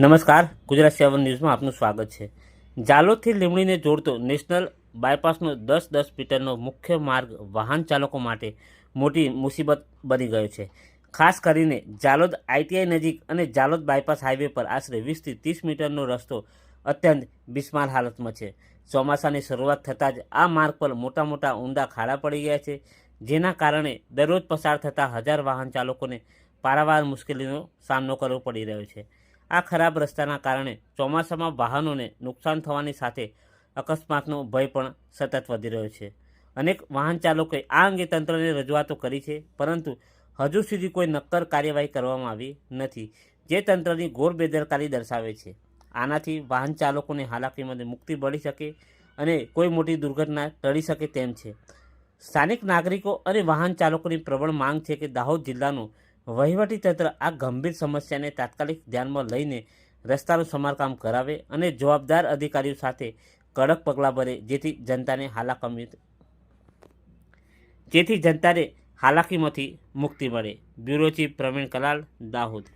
નમસ્કાર, ગુજરાત સેવન ન્યૂઝમાં આપનું સ્વાગત છે. જાલોદથી લીમડીને જોડતો નેશનલ બાયપાસનો દસ દસ મીટરનો મુખ્ય માર્ગ વાહન ચાલકો માટે મોટી મુસીબત બની ગયો છે. ખાસ કરીને જાલોદ આઈટીઆઈ નજીક અને જાલોદ બાયપાસ હાઈવે પર આશરે વીસથી ત્રીસ મીટરનો રસ્તો અત્યંત બિસ્માર હાલતમાં છે. ચોમાસાની શરૂઆત થતાં જ આ માર્ગ પર મોટા મોટા ઊંડા ખાડા પડી ગયા છે, જેના કારણે દરરોજ પસાર થતા હજાર વાહન ચાલકોને પારાવાર મુશ્કેલીનો સામનો કરવો પડી રહ્યો છે. આ ખરાબ રસ્તાના કારણે ચોમાસામાં વાહનોને નુકસાન થવાની સાથે અકસ્માતનો ભય પણ સતત વધી રહ્યો છે. અનેક વાહન ચાલકોએ આ અંગે તંત્રને રજૂઆતો કરી છે, પરંતુ હજુ સુધી કોઈ નક્કર કાર્યવાહી કરવામાં આવી નથી, જે તંત્રની ઘોર બેદરકારી દર્શાવે છે. આનાથી વાહન ચાલકોને હાલાકીમાંથી મુક્તિ મળી શકે અને કોઈ મોટી દુર્ઘટના ટળી શકે તેમ છે. સ્થાનિક નાગરિકો અને વાહન ચાલકોની પ્રબળ માંગ છે કે દાહોદ જિલ્લાનું વહીવટીતંત્ર આ ગંભીર સમસ્યાને તાત્કાલિક ધ્યાનમાં લઈને રસ્તાનું સમારકામ કરાવે અને જવાબદાર અધિકારીઓ સાથે કડક પગલાં ભરે, જેથી જનતાને હાલાકમી જેથી જનતાને હાલાકીમાંથી મુક્તિ મળે. Bureau chief Pravin Kalal, Dahod.